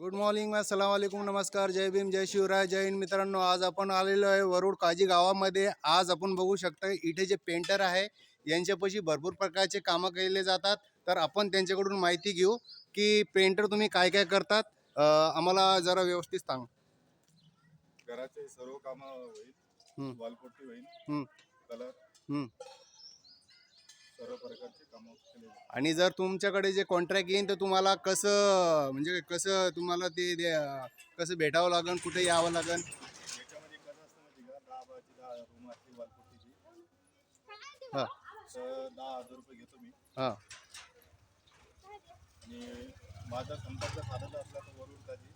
Good morning अस्सलाम वालेकुम नमस्कार जय भीम जय शिवराय जय हिंद मित्रांनो. आज आपण आलेलो आहे वरुड काजी गावामध्ये. आज आपण बघू शकता इथे जे पेंटर आहे यांच्यापाशी भरपूर प्रकारचे कामं केले जातात. तर आपण त्यांच्याकडून माहिती घेऊ की पेंटर तुम्ही काय काय करतात. अं, आम्हाला जरा व्यवस्थित सांग. घराचे सर्व कामं होईल. हम्म. वालपुट्टी होईल. हम्म, कलर. हम्म. सर्व प्रकारचे कामं केले जातील. आणि जर तुमच्याकडे जे कॉन्ट्रॅक्ट येईल तर तुम्हाला कसं म्हणजे कसं तुम्हाला ते कसं भेटावं लागेल कुठे यावं लागेल याच्यामध्ये कसं असतं माहिती का? दहा बायची दहा रूम असते वालपुट्टीची. हां. तर दहा हजार रुपये घेतो मी. हां. आणि माझा संपर्क साधायचा असला तर वरून काजी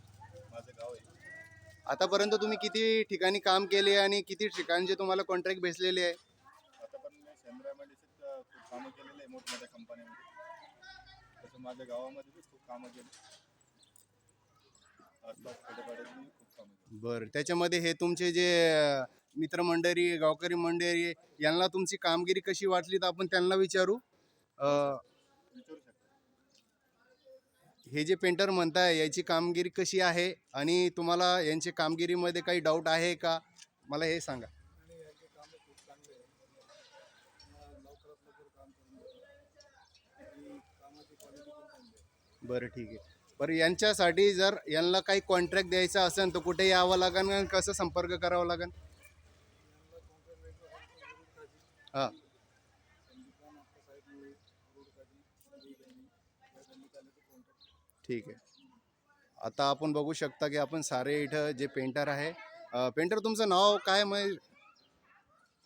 माझं गाव आहे. आतापर्यंत तुम्ही किती ठिकाणी काम केले आणि किती ठिकाणचे तुम्हाला कॉन्ट्रॅक्ट भेटलेले आहे? आता पण मी कामं केलेले आहे मोठमोठ्या कंपन्यांमध्ये तसं माझ्या गावामध्ये बी खूप कामं केली. आसपास खेडेपाड्यात मी खूप कामं केली. बरं त्याच्यामध्ये हे तुमचे जे मित्रमंडळी गावकरी मंडळी यांना तुमची कामगिरी कशी वाटली तर आपण त्यांना विचारू? अं, विचारू शकता. हे जे पेंटर म्हणताय याची कामगिरी कशी आहे? आणि तुम्हाला यांच्या कामगिरीमध्ये काही डाऊट आहे का? मला हे सांगा आणि यांचे कामं खूप चांगले आहे लवकरात लवकर काम करून कामाची क्वालिटी बरं ठीक आहे. बरं यांच्यासाठी जर यांना काही कॉन्ट्रॅक्ट द्यायचा असेल तर कुठे यावं लागेल आणि कसं संपर्क करावा लागेल हां. ठीक आहे. आता आपण बघू शकता की आपण सारे इथं जे पेंटर आहे पेंटर तुमचं नाव काय मग?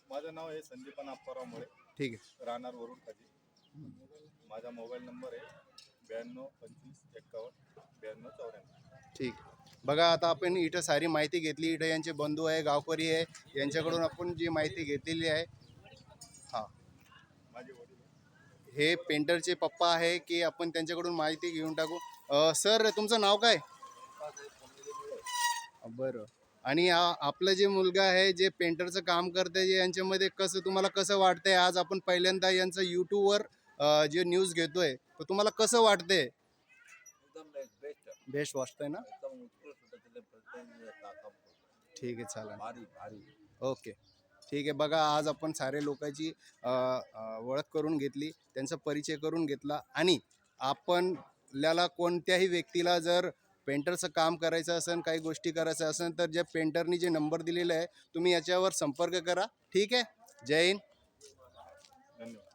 माझं नाव आहे संदीपान आप्पाराव मुळे. ठीक आहे. राहणार वरुड काजी माझा मोबाईल नंबर आहे ब्याण्णव पंचवीस एक्कावन्न ब्याण्णव चौऱ्याण्णव. ठीक. बघा आता आपण इथं सारी माहिती घेतली. इथं यांचे बंधू आहे गावकरी आहे. यांच्याकडून आपण जी माहिती घेतलेली आहे हां. माझे वडील. हे पेंटरचे पप्पा आहे की आपण त्यांच्याकडून माहिती घेऊन टाकू. अ, सर तुमचं नाव काय? बरं. आणि आपलं जे मुलगा आहे जे पेंटरचं काम करते जे यांच्यामध्ये कसं तुम्हाला कसं वाटतंय? आज आपण पहिल्यांदा यांचं यूट्यूबवर जे न्यूज घेतोय तर तुम्हाला कसं वाटतंय? बेस्ट वाटतंय ना? ठीक आहे चालेल. ओके. ठीक आहे बघा आज आपण सारे लोकांची ओळख करून घेतली त्यांचा परिचय करून घेतला आणि आपण आपल्याला कोणत्याही व्यक्तीला जर पेंटरचं काम करायचं असेल काही गोष्टी करायचं असेल तर ज्या पेंटरनी जे नंबर दिलेला आहे तुम्ही याच्यावर संपर्क करा. ठीक आहे? जय हिंद. धन्यवाद.